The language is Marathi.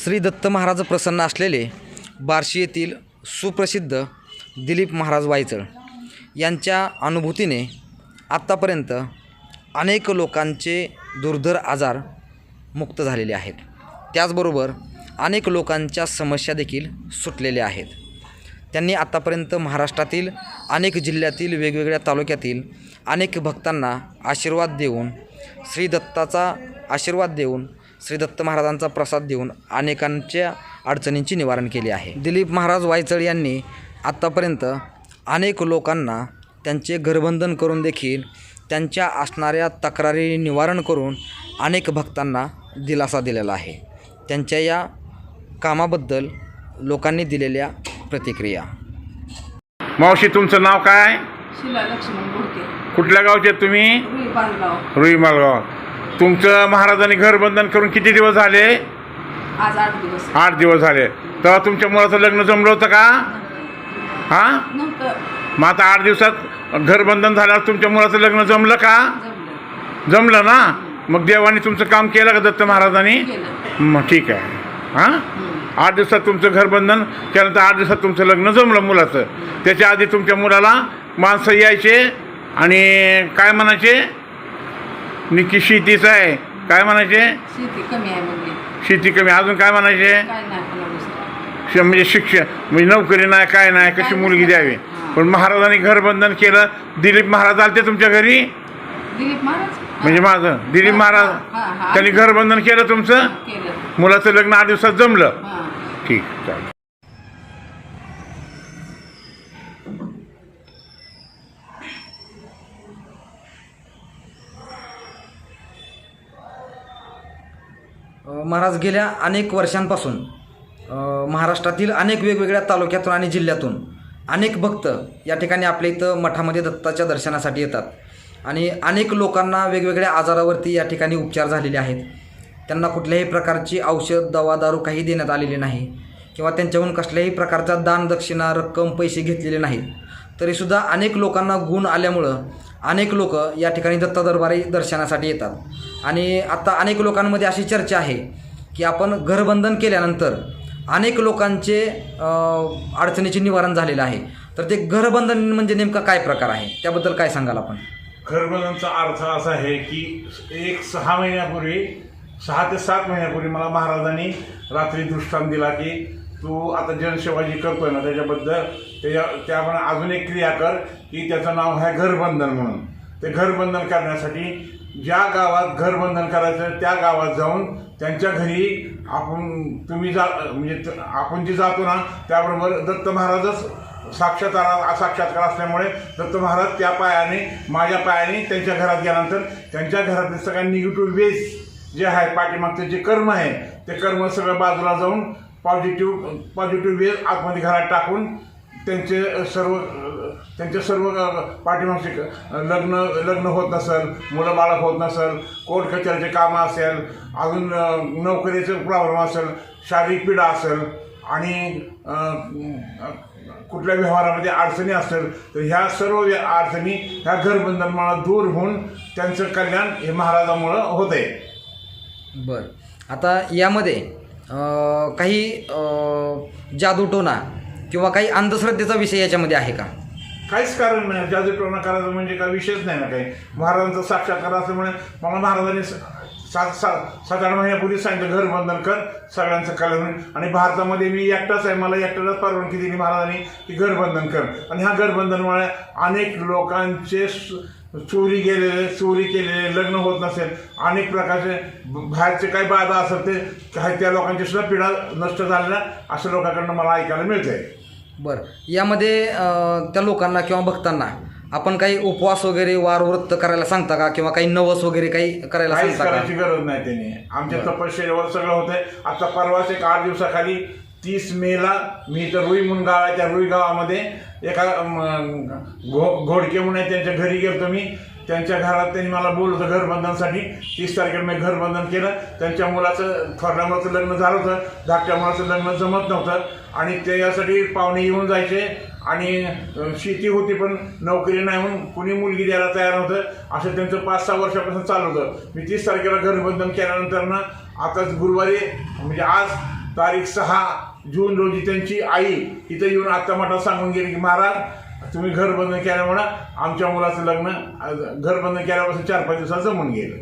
श्री दत्त महाराज प्रसन्न असलेले बार्शी येथील सुप्रसिद्ध दिलीप महाराज वायचळ यांच्या अनुभूतीने आत्तापर्यंत अनेक लोकांचे दुर्धर आजार मुक्त झालेले आहेत. त्याचबरोबर अनेक लोकांच्या समस्या देखील सुटलेल्या आहेत. त्यांनी आत्तापर्यंत महाराष्ट्रातील अनेक जिल्ह्यातील वेगवेगळ्या तालुक्यातील अनेक भक्तांना आशीर्वाद देऊन श्री दत्ताचा आशीर्वाद देऊन श्री दत्त महाराजांचा प्रसाद देऊन अनेकांच्या अडचणींची निवारण केली आहे. दिलीप महाराज वायचळ यांनी आत्तापर्यंत अनेक लोकांना त्यांचे घरबंधन करून देखील त्यांच्या असणाऱ्या तक्रारी निवारण करून अनेक भक्तांना दिलासा दिलेला आहे. त्यांच्या या कामाबद्दल लोकांनी दिलेल्या प्रतिक्रिया. मावशी तुमचं नाव काय? शिला लक्ष्मण कुठल्या गावचे तुम्ही? रुई मालगाव. तुमचं महाराजांनी घर बंधन करून किती दिवस झाले? आज आठ दिवस. आठ दिवस झाले. तेव्हा तुमच्या मुलाचं लग्न जमलं होतं का? हा? मग आता आठ दिवसात घर बंधन झाल्यावर तुमच्या मुलाचं लग्न जमलं का? जमलं. जमलं ना? मग देवाने तुमचं काम केलं का दत्त महाराजांनी? मग ठीक आहे. हां? आठ दिवसात तुमचं घरबंधन केल्यानंतर आठ दिवसात तुमचं लग्न जमलं मुलाचं. त्याच्या आधी तुमच्या मुलाला माणसं यायचे आणि काय म्हणायचे? निकी शेतीचं आहे. काय म्हणायचे? शेती कमी आहे शेती कमी. अजून काय म्हणायचे? काय नाही पुन्हा दुसरं. श- म्हणजे शिक्षण म्हणजे नोकरी नाही काय नाही कशी मुलगी द्यावी? पण महाराजांनी घरबंधन केलं. दिलीप महाराज आलते तुमच्या घरी? दिलीप महाराज? म्हणजे माझं. दिलीप महाराज हा. त्यांनी घरबंधन केलं तुमचं? केलं. मुलाचं लग्न आठ दिवसात जमलं. हां. ठीक चालेल. महाराज गेल्या अनेक वर्षांपासून महाराष्ट्रातील अनेक वेगवेगळ्या तालुक्यातून आणि जिल्ह्यातून अनेक भक्त या ठिकाणी आपल्या इथं मठामध्ये दत्ताच्या दर्शनासाठी येतात. आणि अनेक लोकांना वेगवेगळ्या आजारावरती या ठिकाणी उपचार झालेले आहेत. त्यांना कुठल्याही प्रकारची औषध दवा दारू काही देण्यात आलेली नाही किंवा त्यांच्याहून कसल्याही प्रकारचा दान दक्षिणा रक्कम पैसे घेतलेले नाहीत. तरीसुद्धा अनेक लोकांना गुण आल्यामुळं अनेक लोक या ठिकाणी दत्त दरबारी दर्शनासाठी येतात. आणि आता अनेक लोकांमध्ये अशी चर्चा आहे की आपण घरबंधन केल्यानंतर अनेक लोकांचे अडचणीचे निवारण झालेलं आहे. तर ते घरबंधन म्हणजे नेमका काय प्रकार आहे? त्याबद्दल काय सांगाल आपण? घरबंधनचा अर्थ असा आहे की एक सहा महिन्यापूर्वी सहा ते सात महिन्यापूर्वी मला महाराजांनी रात्री दृष्टांत दिला की तू आता जनसेवा जी करतोय ना त्याच्याबद्दल त्याच्या त्यामुळे अजून एक क्रिया कर. की त्याचं नाव आहे घरबंधन म्हणून. ते घरबंधन करण्यासाठी ज्या गावात घरबंधन करायचं त्या गावात जाऊन त्यांच्या घरी आपण तुम्ही जा म्हणजे त- आपण जी जातो ना त्याबरोबर दत्त महाराजच साक्षात्कार साक्षात्कार असल्यामुळे दत्त महाराज त्या पायाने माझ्या पायाने त्यांच्या घरात गेल्यानंतर त्यांच्या घरातले सगळ्या निगेटिव्ह वेज जे आहे पाठीमागचं जे कर्म आहे ते कर्म सगळं बाजूला जाऊन पॉझिटिव्ह पॉझिटिव्ह वेज आतमध्ये घरात टाकून त्यांचे सर्व त्यांचे सर्व पाठीमागचे लग्न लग्न होत नसेल मुलं बाळक होत नसेल कोर्ट कचऱ्याचे कामं असेल अजून नोकरीचं प्रॉब्लेम असेल शारीरिक पीडा असेल आणि कुठल्या व्यवहारामध्ये अडचणी असेल तर ह्या सर्व अडचणी ह्या घरबंधनमुळं दूर होऊन त्यांचं कल्याण हे महाराजामुळं होत आहे बरं. आता यामध्ये काही जादूटोना किंवा काही अंधश्रद्धेचा विषय याच्यामध्ये आहे का? काहीच कारण नाही. जादूटोणा करायचं म्हणजे काय विषयच नाही ना काही. महाराजांचा साक्षात्कार असल्यामुळे मला महाराजांनी सात सात सात आठ महिन्यापूर्वी सांगितलं घर बंधन कर सगळ्यांचं कल्याण आणि भारतामध्ये मी एकटाच आहे मला एकट्यालाच परवानगी दिली महाराजांनी की घर बंधन कर. आणि ह्या घरबंधनमुळे अनेक लोकांचे चोरी गेलेले चोरी केलेले लग्न होत नसेल. अनेक प्रकारचे बाहेरचे काही बाधा असेल ते काही त्या लोकांची सुद्धा पिढा नष्ट झालेल्या अशा लोकांकडनं मला ऐकायला मिळते बरं. यामध्ये त्या लोकांना किंवा भक्तांना आपण काही उपवास वगैरे वार वृत्त करायला सांगता का? किंवा काही नवस वगैरे काही करायला काहीच सांगता करायची का गरज नाही त्यांनी. आमच्या तपश्चर्यावर सगळं होतंय. आता परवाच एक आठ दिवसाखाली तीस मेला मी इथं रुई म्हणून गाव आहे त्या रुई गावामध्ये एका घो घोडके म्हणून आहे, त्यांच्या घरी गेलो मी. त्यांच्या घरात त्यांनी मला बोलवलं होतं घरबंधनसाठी तीस तारखेला मी घरबंधन केलं. त्यांच्या मुलाचं थोरल्या मुलाचं लग्न झालं होतं. धाकट्या मुलाचं लग्न जमत नव्हतं. आणि त्याच्यासाठी पाहुणे येऊन जायचे. आणि शेती होती पण नोकरी नाही म्हणून कुणी मुलगी द्यायला तयार नव्हतं. असं त्यांचं पाच सहा वर्षापासून चालू होतं. मी तीस तारखेला घरबंधन केल्यानंतर ना आताच गुरुवारी म्हणजे आज तारीख सहा जून रोजी त्यांची आई इथं येऊन आत्ता मठात सांगून गेली की महाराज तुम्ही घर बंद केल्यामुळं आमच्या मुलाचं लग्न घर बंद केल्यापासून चार पाच दिवसात जमून गेलं.